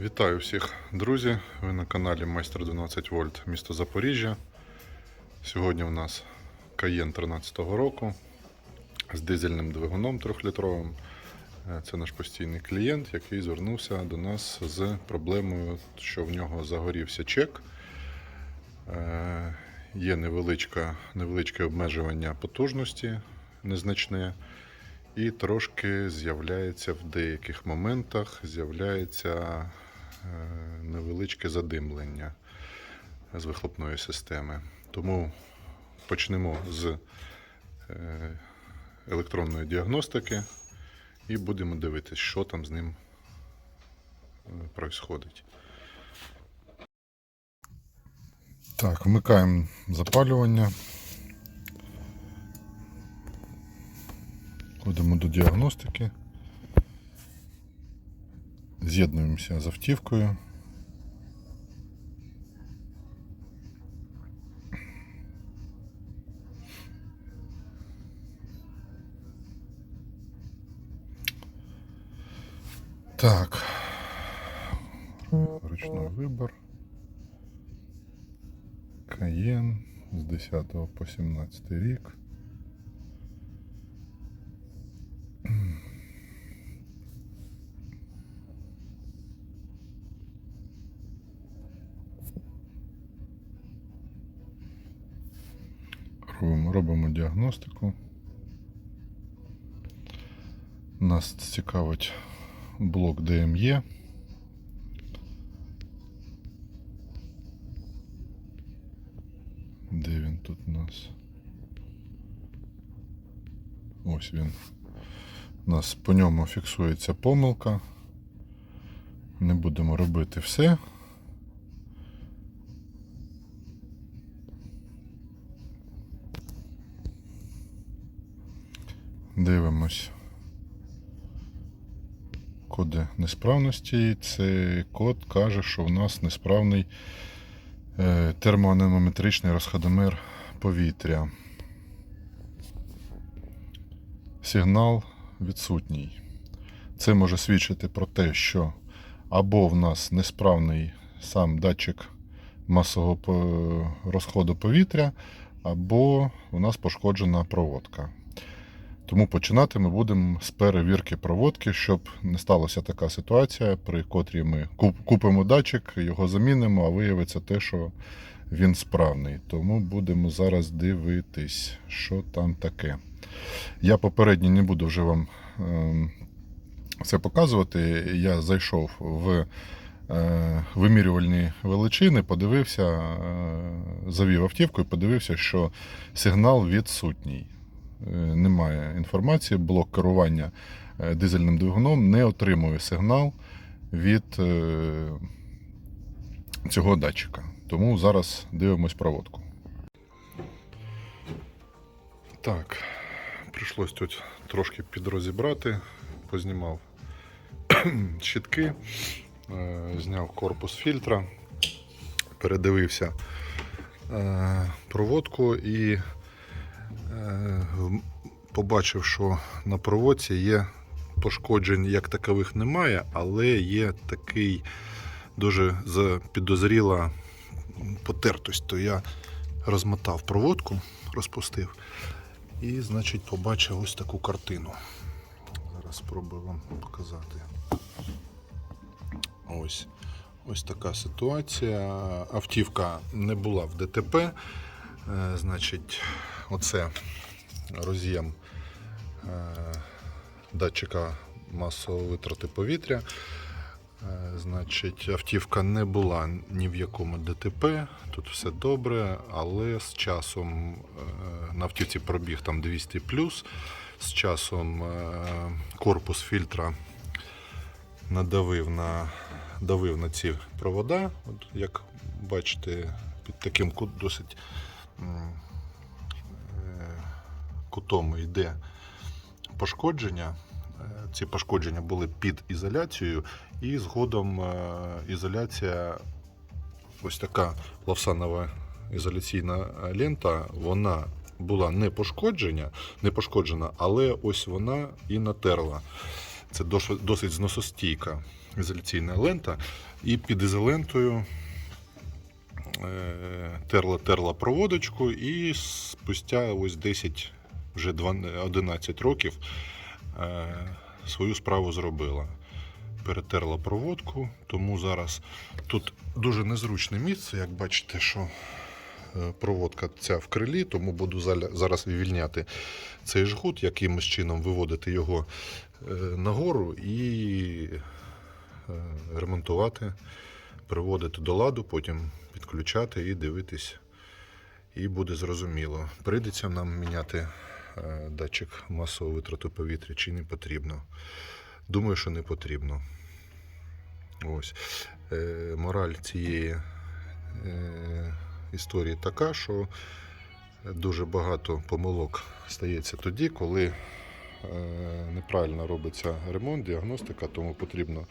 Вітаю всіх, друзі! Ви на каналі Майстер 12 Вольт місто Запоріжжя. Сьогодні у нас Каєн 13-го року з дизельним двигуном 3-літровим. Е, Це наш постійний клієнт, який звернувся до нас з проблемою, що в нього загорівся чек. Е, Є невеличка, невеличке обмежування потужності незначне. І трошки з'являється в деяких моментах з'являється невеличке задимлення з вихлопної системи. Тому почнемо з е, електронної діагностики і будемо дивитися, що там з ним відбувається. Так, вмикаємо запалювання. Ходимо до діагностики. З'єднуємося з автівкою. Так. Ручной вибор. Каєн з 10 по 17 рік. Робимо, діагностику. Нас цікавить блок DME. Де він тут у нас? Ось він. У нас по ньому фіксується помилка. Не будемо робити все. Дивимось. Коди несправності. Цей код каже, що в нас несправний е, термоанемометричний розходомер повітря. Сигнал відсутній. Це може свідчити про те, що або в нас несправний сам датчик масового розходу повітря, або у нас пошкоджена проводка. Тому починати ми будемо з перевірки проводки, щоб не сталося така ситуація, при котрій ми купимо датчик, його замінимо, а виявиться те, що він справний. Тому будемо зараз дивитись, що там таке. Я попередньо не буду вже вам ем, це показувати. Я зайшов в е, вимірювальні величини, подивився, е, завів автівку і подивився, що сигнал відсутній. Е, Немає інформації, блок керування е, дизельним двигуном не отримує сигнал від е, цього датчика. Тому зараз дивимось проводку. Так, прийшлось тут трошки підрозібрати, познімав щитки, зняв корпус фільтра, передивився проводку і побачив, що на проводці є пошкоджень як такових немає, але є такий дуже підозріла потертость. То я розмотав проводку, розпустив. І, значить, побачив ось таку картину. Зараз спробую вам показати. Ось. Ось така ситуація. Автівка не була в ДТП. Е, Значить, оце роз'єм е, датчика масової витрати повітря. Е, Значить, автівка не була ні в якому ДТП, тут все добре, але з часом на автівці пробіг там 200 з часом корпус фільтра надавив на, давив на ці провода. От, як бачите, під таким досить кутом йде пошкодження. Е, Ці пошкодження були під ізоляцією, і згодом е, ізоляція, ось така лавсанова ізоляційна лента, вона була не пошкоджена, не пошкоджена, але ось вона і натерла Це досить зносостійка ізоляційна лента. І під ізолентою е, терла терла проводочку, і спустя ось 10, вже 12 11 років е, свою справу зробила. Перетерла проводку, тому зараз тут дуже незручне місце, як бачите, що е, проводка ця в крилі, тому буду зараз вивільняти цей жгут, якимось чином виводити його е, нагору і ремонтувати, приводити до ладу, потім підключати і дивитись. І буде зрозуміло, прийдеться нам міняти е, датчик масового витрату повітря чи не потрібно. Думаю, що не потрібно. Ось. Е, мораль цієї е, історії така, що дуже багато помилок стається тоді, коли неправильно робиться ремонт, діагностика, тому потрібно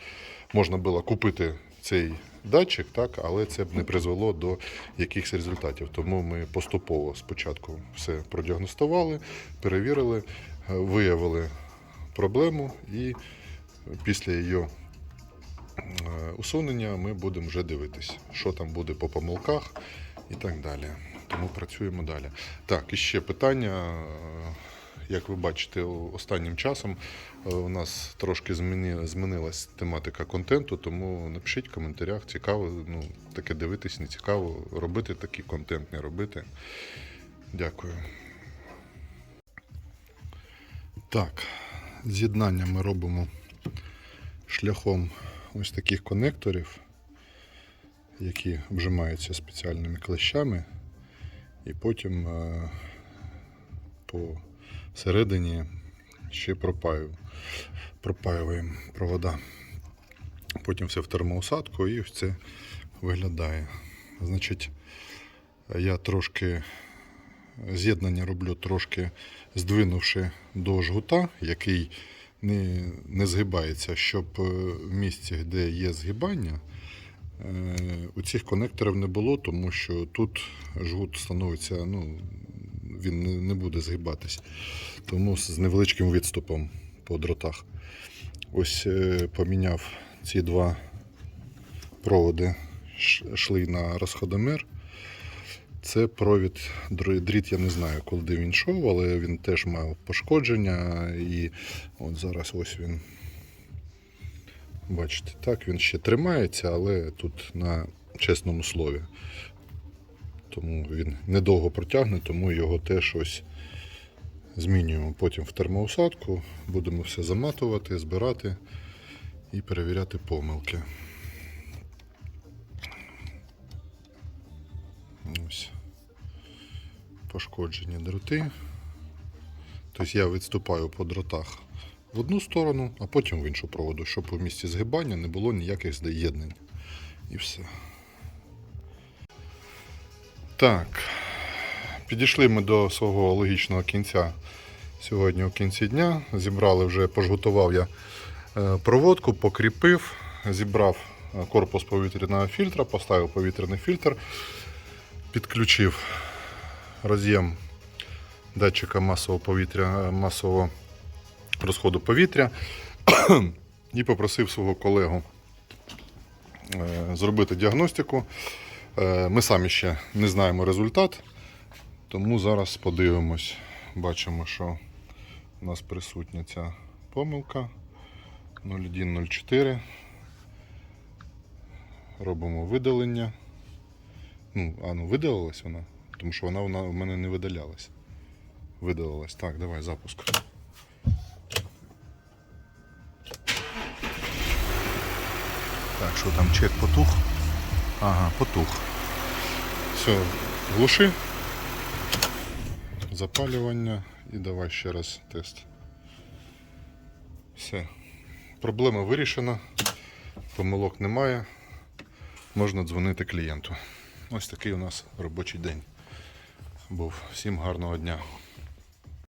можна було купити цей датчик, так, але це б не призвело до якихось результатів. Тому ми поступово спочатку все продіагностували, перевірили, е, виявили проблему і після її е, усунення ми будемо вже дивитись, що там буде по помилках і так далі. Тому працюємо далі. Так, і ще питання. Як ви бачите, останнім часом е, у нас трошки зміни, змінилась тематика контенту, тому напишіть в коментарях, цікаво, ну, таке дивитись, не цікаво, робити такий контент, не робити. Дякую. Так, з'єднання ми робимо шляхом ось таких конекторів, які вжимаються спеціальними клещами, і потім е, по середині ще пропаю, пропаюємо провода. Потім все в термоусадку і це виглядає. Значить, я трошки з'єднання роблю трошки здвинувши до жгута, який не, не згибається, щоб е, в місці, де є згибання, е, у цих конекторів не було, тому що тут жгут становиться, ну, він не, буде згибатись. Тому з невеличким відступом по дротах. Ось е, поміняв ці два проводи, йшли на розходомер. Це провід, дріт, я не знаю, коли він йшов, але він теж мав пошкодження. І от зараз ось він. Бачите, так, він ще тримається, але тут на чесному слові. Тому він недовго протягне, тому його теж ось змінюємо потім в термоусадку, будемо все заматувати, збирати і перевіряти помилки. Ось. Пошкоджені дроти. Тобто я відступаю по дротах в одну сторону, а потім в іншу проводу, щоб у місці згибання не було ніяких з'єднань. І все. Так. Підійшли ми до свого логічного кінця сьогодні у кінці дня. Зібрали вже, пожгутував я е, проводку, покріпив, зібрав е, корпус повітряного фільтра, поставив повітряний фільтр, підключив роз'єм датчика масового повітря, масового розходу повітря і попросив свого колегу е, зробити діагностику. Е, Ми самі ще не знаємо результат, тому зараз подивимось. Бачимо, що у нас присутня ця помилка 0104. Робимо видалення. Ну, а ну видалилась вона, тому що вона, вона у мене не видалялась. Видалилась. Так, давай запуск. Так, що там чек потух? Ага, потух. Все, глуши. Запалювання і давай ще раз тест. Все. Проблема вирішена. Помилок немає. Можна дзвонити клієнту. Ось такий у нас робочий день був. Всім гарного дня.